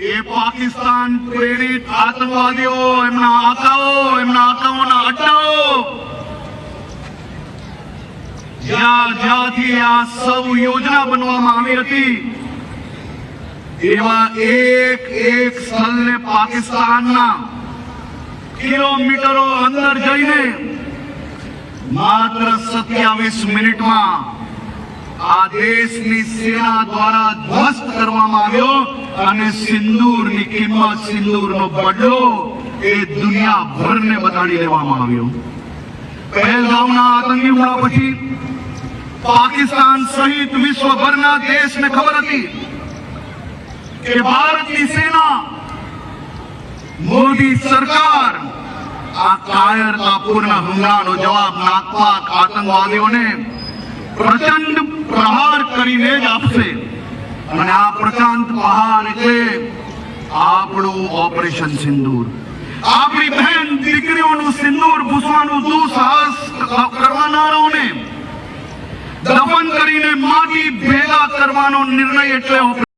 એ પાકિસ્તાન પ્રેરિત આતંકવાદીઓ, એમના આકાઓ, એમના આકાઓના અડ્ડાઓ. જ્યાં જ્યાંથી આ સૌ યોજના બનવામાં આવી હતી, એવા એક એક સ્થળને પાકિસ્તાનના કિલોમીટરો અંદર જઈને માત્ર સત્યાવીસ મિનિટમાં આ દેશની સેના દ્વારા ધ્વસ્ત કરવામાં આવ્યો અને સિંદૂરની કિંમત, સિંદૂરનો બદલો એ દુનિયાભરને બતાડી દેવામાં આવ્યો. પહેલગામના આતંકી હુમલા પછી પાકિસ્તાન સહિત વિશ્વભરના દેશને ખબર હતી કે ભારતની સેના મોદી સરકાર આ કાયરતાપૂર્ણ હુમલાનો જવાબ નાખવા આતંકવાદીઓને પ્રચંડ પ્રહાર કરીને જ આપશે. અને આ પ્રશાંત મહાન એટલે આપણું ઓપરેશન સિંદૂર. આપણી બહેન દીકરીઓનું સિંદૂર ભૂસવાનું દુઃસાહસ કરવાનારાઓને દફન કરીને માટી ભેગા કરવાનો નિર્ણય એટલે